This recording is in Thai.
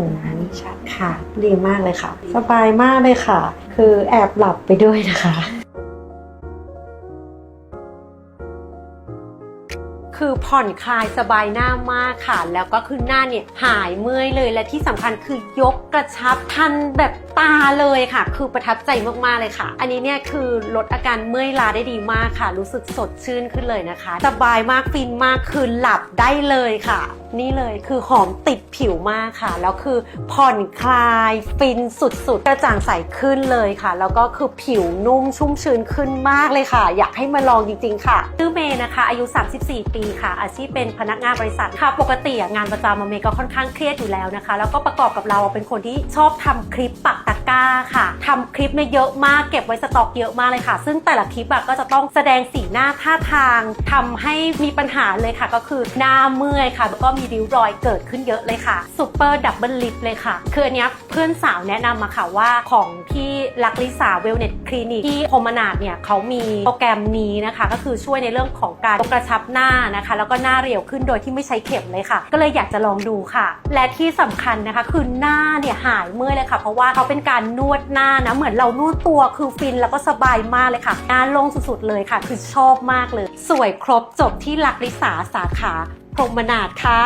อ้ยชัดค่ะ ดีมากเลยค่ะ สบายมากเลยค่ะ คือแอบหลับไปด้วยนะคะ คือผ่อนคลายสบายหน้ามากค่ะ แล้วก็คือหน้าเนี่ยหายเมื่อยเลยและที่สำคัญคือยกกระชับทันแบบตาเลยค่ะ คือประทับใจมากๆเลยค่ะ อันนี้เนี่ยคือลดอาการเมื่อยล้าได้ดีมากค่ะ รู้สึกสดชื่นขึ้นเลยนะคะ สบายมากฟินมากคือหลับได้เลยค่ะ นี่เลยคือหอมติดผิวมากค่ะ แล้วคือผ่อนคลายฟินสุดๆ กระจ่างใสขึ้นเลยค่ะ แล้วก็คือผิวนุ่มชุ่มชื้นขึ้นมากเลยค่ะ อยากให้มาลองจริงๆค่ะชื่อเมย์นะคะ อายุ 34 ปีค่ะ อาชีพเป็นพนักงานบริษัทค่ะ ปกติงานประจำอเมย์ก็ค่อนข้างเครียดอยู่แล้วนะคะ แล้วก็ประกอบกับเราเป็นคนที่ชอบทำคลิปปักตะก ร้าค่ะทำคลิปเนี่ยเยอะมากเก็บไว้สต็อกเยอะมากเลยค่ะ ซึ่งแต่ละคลิปอะก็จะต้องแสดงสีหน้าท่าทางทำให้มีปัญหาเลยค่ะ ก็คือหน้าเมื่อยค่ะ แล้วก็มีริ้วรอยเกิดขึ้นเยอะเลยค่ะซูเปอร์ดับเบิลลิปเลยค่ะ คืออันเนี้ยเพื่อนสาวแนะนำมาค่ะว่าของที่ลักลิสาเวลเน t คลินิกที่โฮมนาดเนี่ยเขามีโปรแกรมนี้นะคะ ก็คือช่วยในเรื่องของการกระชับหน้านะคะ แล้วก็หน้าเรียวขึ้นโดยที่ไม่ใช้เข็มเลยค่ะ ก็เลยอยากจะลองดูค่ะ และที่สำคัญนะคะคือหน้าเนี่ยหายเมื่อยเลยค่ะ เพราะว่าเขาเป็นการการนวดหน้านะ เหมือนเรานวดตัวคือฟินแล้วก็สบายมากเลยค่ะหน้าโล่งสุดๆเลยค่ะ คือชอบมากเลย สวยครบจบที่ลักลิสาสาขาพรหมนาดค่ะ